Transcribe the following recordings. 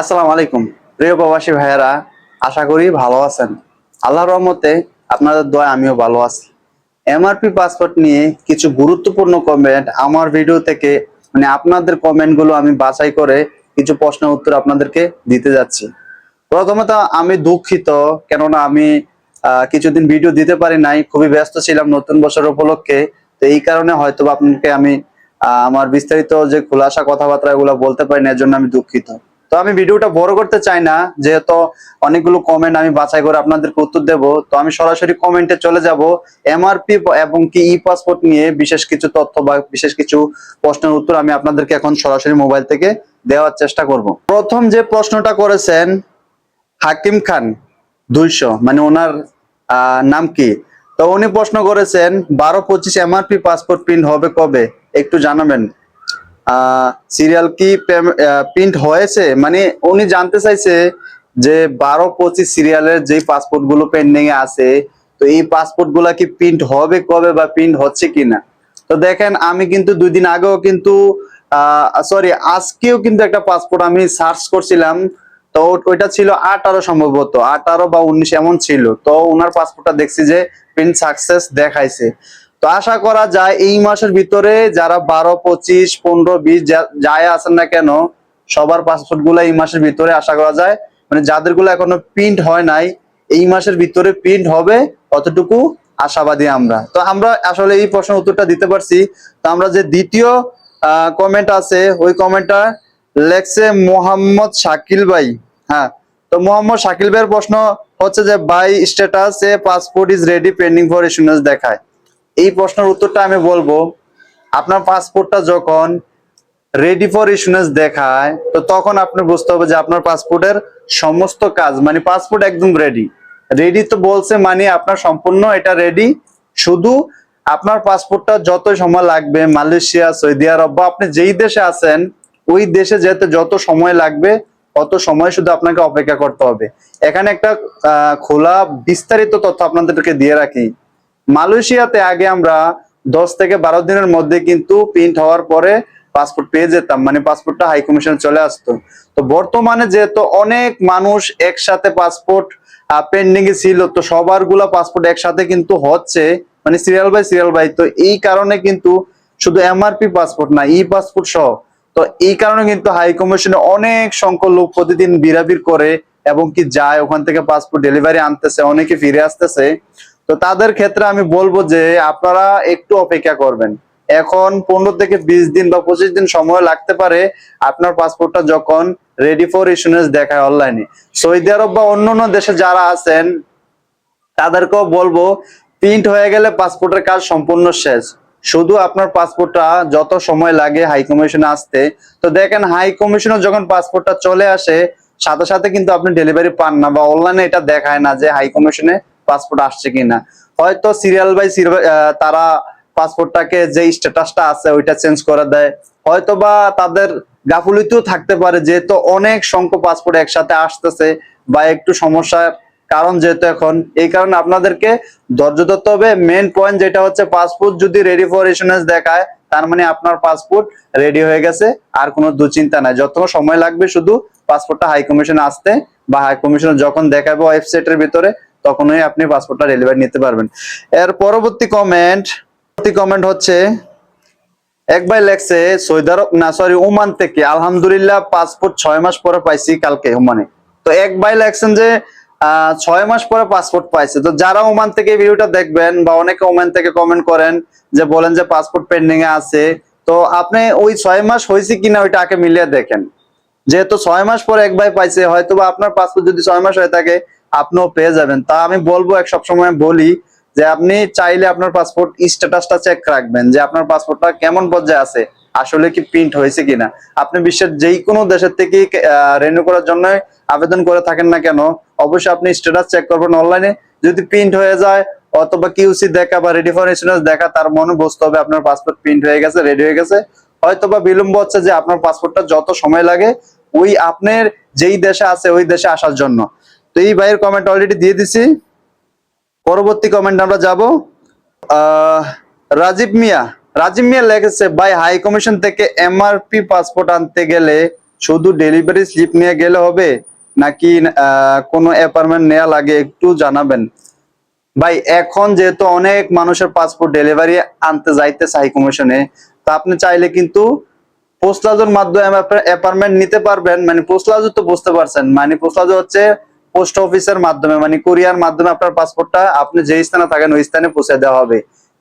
আসসালামু আলাইকুম। প্রিয় প্রবাসী ভাইয়েরা, আশা করি ভালো আছেন। আল্লাহর রহমতে আপনাদের দোয়া আমিও ভালো আছি। এমআরপি পাসপোর্ট নিয়ে কিছু গুরুত্বপূর্ণ কমেন্ট আমার ভিডিও থেকে মানে আপনাদের কমেন্টগুলো আমি বাছাই করে কিছু প্রশ্ন উত্তর আপনাদেরকে দিতে যাচ্ছি। প্রথমত, আমি দুঃখিত, কেননা আমি কিছুদিন ভিডিও দিতে পারি নাই, খুবই ব্যস্ত ছিলাম নতুন বছর উপলক্ষে। তো এই কারণে হয়তো আপনাকে আমি আমার বিস্তারিত যে খোলাসা কথাবার্তা এগুলো বলতে পারি না এর জন্য আমি দুঃখিত। তো আমি ভিডিওটা বড় করতে চাই না, যেহেতু অনেকগুলো কমেন্ট আমি বাছাই করে আপনাদেরকে উত্তর দেব। তো আমি সরাসরি কমেন্টে চলে যাব। এমআরপি এবং কি ই পাসপোর্ট নিয়ে বিশেষ কিছু তথ্য বা বিশেষ কিছু প্রশ্নের উত্তর আমি আপনাদেরকে এখন সরাসরি মোবাইল থেকে দেওয়ার চেষ্টা করব। প্রথম যে প্রশ্নটা করেছেন, হাকিম খান দুইশো মানে ওনার নাম কি? তো উনি প্রশ্ন করেছেন, বারো পঁচিশ এমআরপি পাসপোর্ট প্রিন্ট হবে কবে? একটু জানাবেন। সিরিয়াল কি প্রিন্ট হয়েছে? মানে উনি জানতে চাইছে যে বারো পঁচিশ সিরিয়ালের যে পাসপোর্টগুলো পেন্ডিং এ আছে, তো এই পাসপোর্টগুলা কি প্রিন্ট হবে কবে বা প্রিন্ট হচ্ছে কিনা? তো দেখেন, আমি কিন্তু দুই দিন আগেও কিন্তু সরি আজকেও কিন্তু একটা পাসপোর্ট আমি সার্চ করছিলাম। তো ওইটা ছিল আঠারো সম্ভবত, আঠারো বা উনিশ এমন ছিল। তো ওনার পাসপোর্টটা দেখছি যে প্রিন্ট সাকসেস দেখাইছে। তো আশা করা যায় এই মাসের ভিতরে যারা বারো, পঁচিশ, পনেরো, বিশ যা- যাই আছেন না কেন, সবার পাসপোর্টগুলো এই মাসের ভিতরে আশা করা যায়। মানে যাদেরগুলো এখনও প্রিন্ট হয় নাই, এই মাসের ভিতরে প্রিন্ট হবে অতটুকু আশাবাদী আমরা। তো আমরা আসলে এই প্রশ্নের উত্তরটা দিতে পারছি। তো আমরা যে দ্বিতীয় কমেন্ট আছে, ওই কমেন্টটা লেখছে মোহাম্মদ শাকিল ভাই। হ্যাঁ তো মোহাম্মদ শাকিল ভাইয়ের প্রশ্ন হচ্ছে যে by status a passport is ready pending for issuance দেখায়। এই প্রশ্নের উত্তরটা আমি বলব, আপনার পাসপোর্টটা যখন রেডি ফর ইস্যুনেস দেখায়, তো তখন আপনি বুঝতে হবে যে আপনার পাসপোর্টের সমস্ত কাজ মানে পাসপোর্ট একদম রেডি রেডি তো বলছে মানে আপনার সম্পূর্ণ এটা রেডি শুধু আপনার পাসপোর্টটা যত সময় লাগবে, মালয়েশিয়া, সৌদি আরব বা আপনি যেই দেশে আছেন, ওই দেশে যেতে যত সময় লাগবে অত সময় শুধু আপনাকে অপেক্ষা করতে হবে। এখানে একটা খোলা বিস্তারিত তথ্য আপনাদেরকে দিয়ে রাখি। মালয়েশিয়াতে আগে আমরা দশ থেকে বারো দিনের মধ্যে কিন্তু প্রিন্ট হওয়ার পরে পাসপোর্ট পেয়ে যেতাম মানে পাসপোর্টটা হাই কমিশন চলে আসতো। তো বর্তমানে যেহেতু অনেক মানুষ একসাথে পাসপোর্ট পেন্ডিং এ ছিল, তো সবারগুলা পাসপোর্ট একসাথে কিন্তু হচ্ছে মানে সিরিয়াল বাই সিরিয়াল বাই তো এই কারণে কিন্তু শুধু এমআরপি পাসপোর্ট না ই পাসপোর্ট সহ। তো এই কারণে কিন্তু হাই কমিশনে অনেক সংখ্যক লোক প্রতিদিন বিরাবির করে এবং কি যায়, ওখান থেকে পাসপোর্ট ডেলিভারি আনতেছে, অনেকে ফিরে আসতেছে। তো তাদের ক্ষেত্রে আমি বলব যে আপনারা একটু অপেক্ষা করবেন। এখন পনেরো থেকে বিশ দিন বা পঁচিশ দিন সময় লাগতে পারে আপনার পাসপোর্টটা যখন রেডি ফর ইস্যুনেস দেখায় অনলাইনে সৌদি আরব বা অন্যান্য দেশে যারা আছেন, তাদেরকেও বলব প্রিন্ট হয়ে গেলে পাসপোর্টের কাজ সম্পূর্ণ শেষ। শুধু আপনার পাসপোর্টটা যত সময় লাগে হাই কমিশনে আসতে। তো দেখেন হাই কমিশনে যখন পাসপোর্টটা চলে আসে, সাথে সাথে কিন্তু আপনি ডেলিভারি পান না বা অনলাইনে এটা দেখায় না যে হাই কমিশনে পাসপোর্ট আসছে কিনা। হয়তো সিরিয়াল বাই তারা পাসপোর্টটাকে যে স্ট্যাটাসটা আছে ওইটা চেঞ্জ করে দেয়। হয়তো বা তাদের গাফুলিতেও থাকতে পারে, যেহেতু অনেক সংখ্যক পাসপোর্ট একসাথে আসতেছে বা একটু সমস্যার কারণ যেহেতু এখন। এই কারণে আপনাদেরকে ধৈর্য ধরতে হবে। মেন পয়েন্ট যেটা হচ্ছে, পাসপোর্ট যদি রেডি ফর ইস্যুনেস দেখায়, তার মানে আপনার পাসপোর্ট রেডি হয়ে গেছে, আর কোনো দুশ্চিন্তা নাই। যত সময় লাগবে শুধু পাসপোর্টটা হাই কমিশনে আসতে বা হাই কমিশনে যখন দেখাবে ওয়েবসাইটের ভিতরে তখনই আপনি পাসপোর্টটা ডেলিভারি নিতে পারবেন। এর পরবর্তী কমেন্ট পরবর্তী কমেন্ট হচ্ছে, এক ভাই লেখছে সৌদি আরব না সরি ওমান থেকে, আলহামদুলিল্লাহ পাসপোর্ট ছয় মাস পরে পাইছি কালকে ওমানে। তো এক ভাই লেখছেন যে ছয় মাস পরে পাসপোর্ট পাইছে। তো যারা ওমান থেকে ভিডিওটা দেখবেন বা অনেকে ওমান থেকে কমেন্ট করেন যে, বলেন যে পাসপোর্ট পেন্ডিং এ আছে, তো আপনি ওই ছয় মাস হয়েছে কিনা ওইটা আগে মিলিয়ে দেখেন। যেহেতু ছয় মাস পরে এক ভাই পাইছে হয়তো বা আপনার পাসপোর্ট যদি ছয় মাস হয়ে থাকে আপনিও পেয়ে যাবেন। তা আমি বলব, এক সবসময় বলি যে আপনি চাইলে আপনার পাসপোর্ট স্ট্যাটাসটা চেক রাখবেন যে আপনার পাসপোর্টটা কেমন পর্যায়ে আছে, আসলে কি প্রিন্ট হয়েছে কিনা। আপনি বিশ্বের যেই কোনো দেশের থেকে রেনিউ করার জন্য আবেদন করে থাকেন না কেন, অবশ্যই আপনি স্ট্যাটাস চেক করবেন অনলাইনে যদি প্রিন্ট হয়ে যায়, অথবা কিউসি দেখা বা রেডি ফর ইন্স্যুরেন্স দেখা, তার মনে বুঝতে হবে আপনার পাসপোর্ট প্রিন্ট হয়ে গেছে রেডি হয়ে গেছে। হয়তো বা বিলম্ব হচ্ছে যে আপনার পাসপোর্টটা যত সময় লাগে, ওই আপনার যেই দেশে আছে, ওই দেশে আসার জন্য। তো এই ভাইয়ের কমেন্ট অলরেডি দিয়ে দিছি। পরবর্তী কমেন্ট আমরা যাব। রাজীব মিয়া। রাজীব মিয়া লেগেছে ভাই হাই কমিশন থেকে এমআরপি পাসপোর্ট আনতে গেলে শুধু ডেলিভারি স্লিপ নিয়ে গেলে হবে? নাকি কোনো অ্যাপার্টমেন্ট নেওয়া লাগে একটু জানাবেন? ভাই, এখন যেহেতু অনেক মানুষের পাসপোর্ট ডেলিভারি আনতে যাইতেছে হাই কমিশনে তা আপনি চাইলে কিন্তু পোস্টলাজোর মাধ্যমে অ্যাপার্টমেন্ট নিতে পারবেন। মানে পোস্টলাজো তো বুঝতে পারছেন। মানে পোস্টলাজো হচ্ছে পোস্ট অফিসের মাধ্যমে মানে কুরিয়ার মাধ্যমে আপনার পাসপোর্টটা আপনি যে স্থানে থাকেন, ওই স্থানে পৌঁছে দেওয়া হবে।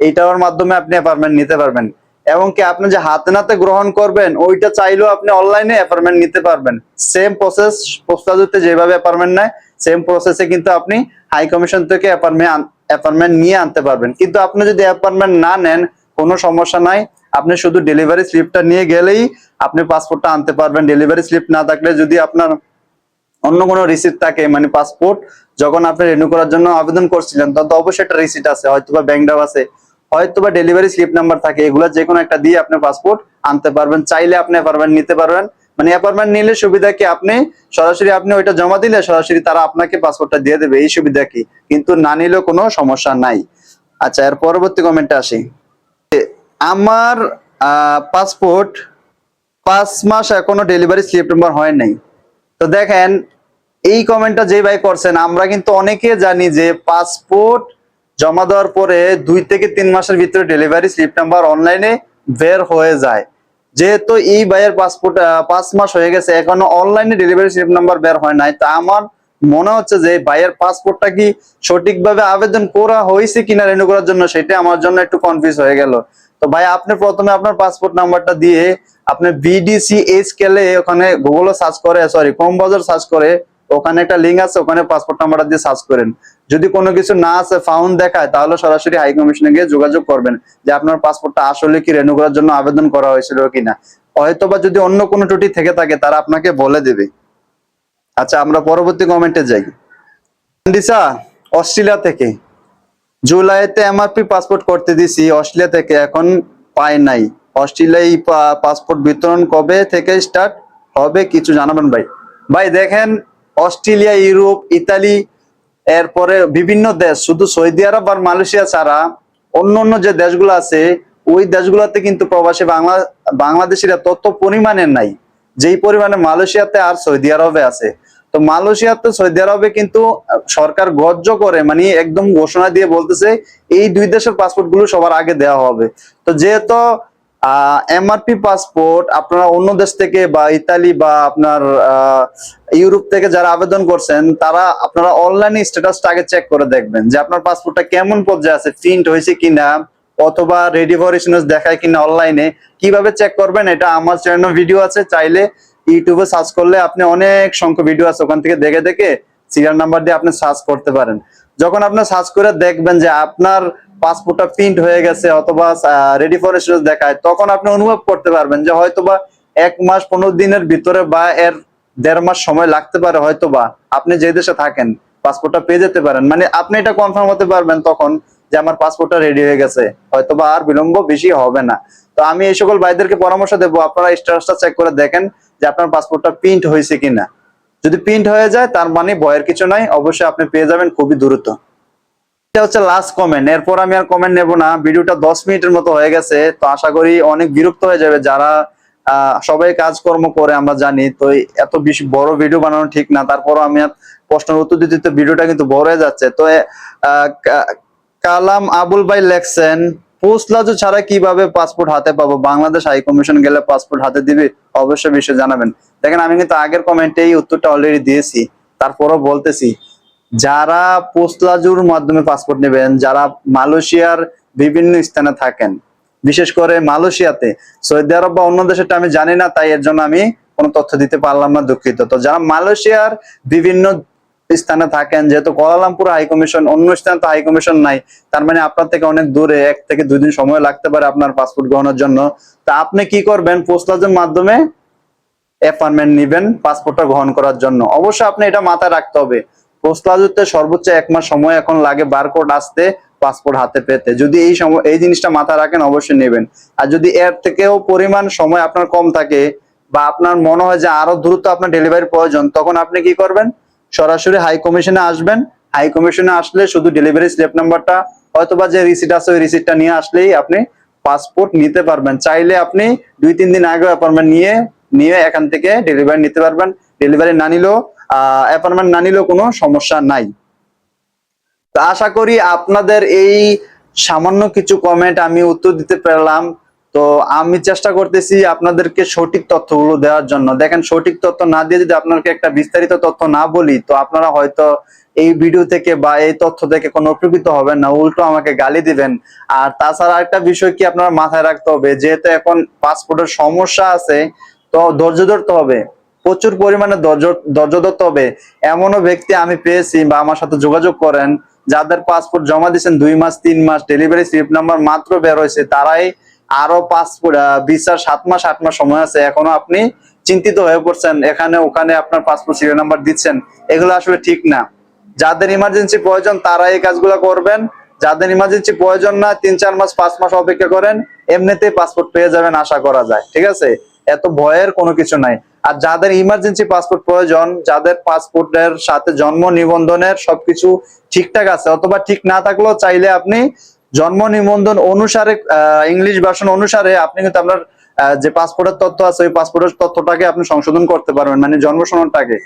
এইটার মাধ্যমে আপনি অ্যাপার্টমেন্ট নিতে পারবেন। এবং কি আপনি যে হাতে নাতে গ্রহণ করবেন, ওইটা চাইলেও আপনি অনলাইনে অ্যাপার্টমেন্ট নিতে পারবেন। সেম প্রসেস পোস্টাজুতে যেভাবে অ্যাপার্টমেন্ট নেয় সেম প্রসেসে কিন্তু আপনি হাই কমিশন থেকে অ্যাপার্টমেন্ট অ্যাপার্টমেন্ট নিয়ে আনতে পারবেন। কিন্তু আপনি যদি অ্যাপার্টমেন্ট না নেন, কোনো সমস্যা নাই। আপনি শুধু ডেলিভারি স্লিপটা নিয়ে গেলেই আপনি পাসপোর্টটা আনতে পারবেন। ডেলিভারি স্লিপ না থাকলে যদি আপনার অন্য কোনো রিসিট থাকে মানে পাসপোর্ট যখন আপনি রিনিউ করার জন্য আবেদন করছিলেন, তখন তো অবশ্যই একটা রিসিট আছে হয়তো বা ব্যাংক ড্রাফ আছে হয়তো বা ডেলিভারি স্লিপ নাম্বার থাকে, এগুলো যে কোনো একটা দিয়ে আপনি পাসপোর্ট আনতে পারবেন, চাইলে আপনি অ্যাপার্টমেন্ট নিতে পারবেন মানে অ্যাপার্টমেন্ট নিলে সুবিধা কি আপনি, সরাসরি আপনি ওইটা জমা দিলে সরাসরি তারা আপনাকে পাসপোর্টটা দিয়ে দেবে, এই সুবিধা কি, কিন্তু না নিলেও কোনো সমস্যা নাই। আচ্ছা এর পরবর্তী কমেন্টে আসি। আমার পাসপোর্ট পাঁচ মাস এখনও ডেলিভারি স্লিপ নাম্বার হয় নাই। তো দেখেন এই কমেন্টটা যে ভাই করছেন, আমরা কিন্তু অনেকে জানি যে পাসপোর্ট জমা দেওয়ার পরে দুই থেকে তিন মাসের ভিতরে ডেলিভারি স্লিপ নাম্বার অনলাইনে বের হয়ে যায়। যেহেতু এই ভাইয়ের পাসপোর্ট পাঁচ মাস হয়ে গেছে, এখনও অনলাইনে ডেলিভারি স্লিপ নাম্বার বের হয় নাই। তা আমার মনে হচ্ছে যে ভাইয়ের পাসপোর্টটা কি সঠিকভাবে আবেদন করা হয়েছে কিনা রেনু করার জন্য, সেটা আমার জন্য একটু কনফিউজ হয়ে গেল। তো ভাই, আপনি প্রথমে আপনার পাসপোর্ট নাম্বারটা দিয়ে, আপনি বিডিসি এইচ কেলে ওখানে গুগলে সার্চ করে সরি কম বাজার সার্চ করে ওখানে একটা লিঙ্ক আছে, ওখানে পাসপোর্ট নাম্বারটা দিয়ে সার্চ করেন। যদি কোনো কিছু না আছে ফাউন্ড দেখায়, তাহলে সরাসরি হাই কমিশনে গিয়ে যোগাযোগ করবেন যে আপনার পাসপোর্টটা আসলে কি রেনু করার জন্য আবেদন করা হয়েছিল কিনা। হয়তোবা যদি অন্য কোনো ত্রুটি থেকে থাকে, তারা আপনাকে বলে দেবে। আচ্ছা আমরা পরবর্তী কমেন্টে যাই। দিশা অস্ট্রেলিয়া থেকে। জুলাইতে এমআরপি পাসপোর্ট করতে দিছি, অস্ট্রেলিয়া থেকে, এখন পাই নাই। অস্ট্রেলিয়ায় পাসপোর্ট বিতরণ কবে থেকে স্টার্ট হবে, কিছু জানাবেন ভাই। ভাই, দেখেন অস্ট্রেলিয়া, ইউরোপ, ইতালি, এরপরে বিভিন্ন দেশ, শুধু সৌদি আরব আর মালয়েশিয়া ছাড়া অন্য অন্য যে দেশগুলো আছে, ওই দেশগুলোতে কিন্তু প্রবাসী বাংলা, বাংলাদেশিরা তত পরিমাণে নাই, যেই পরিমাণে মালয়েশিয়াতে আর সৌদি আরবে আছে। তো মালয়েশিয়াতে সৌদি আরবে কিন্তু সরকার গর্জ করে মানে একদম ঘোষণা দিয়ে বলতেছে, এই দুই দেশের পাসপোর্টগুলো সবার আগে দেওয়া হবে। তো যেহেতু এমআরপি পাসপোর্ট আপনারা অন্য দেশ থেকে বা ইতালি বা আপনার ইউরোপ থেকে যারা আবেদন করছেন, তারা আপনারা অনলাইনে স্ট্যাটাসটা আগে চেক করে দেখবেন যে আপনার পাসপোর্টটা কেমন পর্যায়ে আছে প্রিন্ট হয়েছে কিনা, অথবা রেডি ফর ইস্যুনেস দেখায় কিনা অনলাইনে কীভাবে চেক করবেন এটা আমার চ্যানেল ভিডিও আছে, চাইলে ইউটিউবে সার্চ করলে আপনি অনেক সংখ্যক ভিডিও আছে ওখান থেকে দেখে দেখে সিরিয়াল নাম্বার দিয়ে আপনি সার্চ করতে পারেন। যখন আপনি সার্চ করে দেখবেন যে আপনার পাসপোর্টটা প্রিন্ট হয়ে গেছে অথবা রেডি ফর ইস্যুনেস দেখায়, তখন আপনি অনুভব করতে পারবেন যে হয়তোবা এক মাস পনেরো দিনের ভিতরে বা এর দেড় মাস সময় লাগতে পারে হয়তোবা। আপনি যে দেশে থাকেন, পাসপোর্টটা পেয়ে যেতে পারেন। মানে আপনি এটা কনফার্ম হতে পারবেন তখন যে আমার পাসপোর্টটা রেডি হয়ে গেছে। হয়তোবা আর বিলম্ব বেশি হবে না। তো আমি এই সকল ভাইদেরকে পরামর্শ দেবো, আপনারা স্ট্যাটাসটা চেক করে দেখেন যে আপনার পাসপোর্টটা প্রিন্ট হয়েছে কিনা। যদি প্রিন্ট হয়ে যায়, তার মানে ভয়ের কিছু নাই, অবশ্যই আপনি পেয়ে যাবেন খুবই দ্রুত। এটা হচ্ছে লাস্ট কমেন্ট এরপর আমি আর কমেন্ট নেব না। ভিডিওটা দশ মিনিটের মতো হয়ে গেছে, তো আশা করি অনেক বিরক্ত হয়ে যাবে যারা সবাই কাজকর্ম করে, আমরা জানি। তো এত বেশি বড় ভিডিও বানানো ঠিক না, তারপরও আমি আর প্রশ্নের উত্তর দিতে দিতে ভিডিওটা কিন্তু বড় হয়ে যাচ্ছে। তো কালাম আবুল ভাই লেখছেন, পোস্ট লাজু ছাড়া কীভাবে পাসপোর্ট হাতে পাবো? বাংলাদেশ হাই কমিশন গেলে পাসপোর্ট হাতে দিবে? অবশ্যই বিষয়ে জানাবেন। দেখেন, আমি কিন্তু আগের কমেন্টে এই উত্তরটা অলরেডি দিয়েছি, তারপরও বলতেছি। যারা পোস্টলাজুর মাধ্যমে পাসপোর্ট নেবেন, যারা মালয়েশিয়ার বিভিন্ন স্থানে থাকেন, বিশেষ করে মালয়েশিয়াতে, সৌদি আরব বা অন্য দেশেরটা আমি জানি না, তাই এর জন্য আমি কোনো তথ্য দিতে পারলাম না, দুঃখিত। তো যারা মালয়েশিয়ার বিভিন্ন স্থানে থাকেন, যেহেতু কোয়ালালামপুর হাই কমিশন অন্য স্থানে তো হাই কমিশন নাই, তার মানে আপনার থেকে অনেক দূরে, এক থেকে দুই দিন সময় লাগতে পারে আপনার পাসপোর্ট গ্রহণের জন্য। তা আপনি কি করবেন? পোস্টলাজের মাধ্যমে অ্যাপয়েন্টমেন্ট নিবেন পাসপোর্টটা গ্রহণ করার জন্য। অবশ্যই আপনি এটা মাথায় রাখতে হবে। পোস্টলাজুতে সর্বোচ্চ এক মাস সময় এখন লাগে বারকোড আসতে, পাসপোর্ট হাতে পেতে। যদি এই সময়, এই জিনিসটা মাথায় রাখেন, অবশ্যই নেবেন। আর যদি এর থেকেও পরিমাণ সময় আপনার কম থাকে বা আপনার মনে হয় যে আরও দ্রুত আপনার ডেলিভারি প্রয়োজন, তখন আপনি কি করবেন? সরাসরি হাই কমিশনে আসবেন। হাই কমিশনে আসলে শুধু ডেলিভারি স্লিপ নাম্বারটা অথবা যে রিসিট আছে, ওই রিসিটটা নিয়ে আসলেই আপনি পাসপোর্ট নিতে পারবেন। চাইলে আপনি দুই, তিন দিন আগে অ্যাপয়েন্টমেন্ট নিয়ে নিয়ে এখান থেকে ডেলিভারি নিতে পারবেন। ডেলিভারি না নিলেও অ্যাপয়েন্টমেন্ট না নিলেও কোনো সমস্যা নাই। তো আশা করি আপনাদের এই সামান্য কিছু কমেন্ট আমি উত্তর দিতে পারলাম। তো আমি চেষ্টা করতেছি আপনাদেরকে সঠিক তথ্যগুলো দেওয়ার জন্য। দেখেন, সঠিক তথ্য না দিয়ে যদি আপনাকে একটা বিস্তারিত তথ্য না বলি, তো আপনারা হয়তো এই ভিডিও থেকে বা এই তথ্য থেকে কোনো উপকৃত হবেন না। উল্টো আমাকে গালি দিবেন। আর তাছাড়া একটা বিষয় কি আপনারা মাথায় রাখতে হবে? যেহেতু এখন পাসপোর্টের সমস্যা আছে, তো ধৈর্য ধরতে হবে। প্রচুর পরিমাণে ধৈর্য ধৈর্য ধরতে হবে। এমনও ব্যক্তি আমি পেয়েছি বা আমার সাথে যোগাযোগ করেন, যাদের পাসপোর্ট জমা দিয়েছেন দুই মাস, তিন মাস ডেলিভারি স্লিপ নাম্বার মাত্র বের হয়েছে। তারাই আরও পাসপোর্ট ভিসার সাত মাস, আট মাস সময় আছে। এখনও আপনি চিন্তিত হয়ে পড়ছেন, এখানে, ওখানে আপনার পাসপোর্ট সিরিয়াল নাম্বার দিচ্ছেন। এগুলো আসলে ঠিক না। যাদের ইমার্জেন্সি প্রয়োজন তারা এই কাজগুলো করবেন। যাদের ইমার্জেন্সি প্রয়োজন না তিন, চার মাস, পাঁচ মাস অপেক্ষা করেন, এমনিতেই পাসপোর্ট পেয়ে যাবেন, আশা করা যায়। ঠিক আছে? এত ভয়ের কোনো কিছু নাই। আর যাদের ইমার্জেন্সি পাসপোর্ট প্রয়োজন, যাদের পাসপোর্টের সাথে জন্ম নিবন্ধনের সবকিছু ঠিকঠাক আছে, অথবা ঠিক না থাকলেও চাইলে আপনি জন্ম নিবন্ধন অনুসারে ইংলিশ ভার্সন অনুসারে আপনি কিন্তু আপনার যে পাসপোর্টের তথ্য আছে, ওই পাসপোর্টের তথ্যটাকে আপনি সংশোধন করতে পারবেন মানে জন্ম সনদটাকে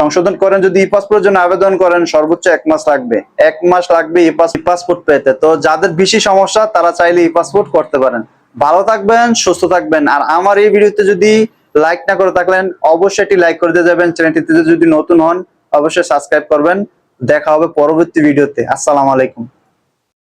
সংশোধন করেন, যদি ই পাসপোর্টের জন্য আবেদন করেন, সর্বোচ্চ এক মাস লাগবে। এক মাস লাগবে ই পাসপোর্ট পেতে। তো যাদের বেশি সমস্যা, তারা চাইলে ই পাসপোর্ট করতে পারেন। ভালো থাকবেন, সুস্থ থাকবেন। আর আমার এই ভিডিওতে যদি লাইক না করে থাকলেন, অবশ্যই এটি লাইক করে দিয়ে যাবেন। চ্যানেলটিতে যদি নতুন হন, অবশ্যই সাবস্ক্রাইব করবেন। দেখা হবে পরবর্তী ভিডিওতে আসসালামু আলাইকুম।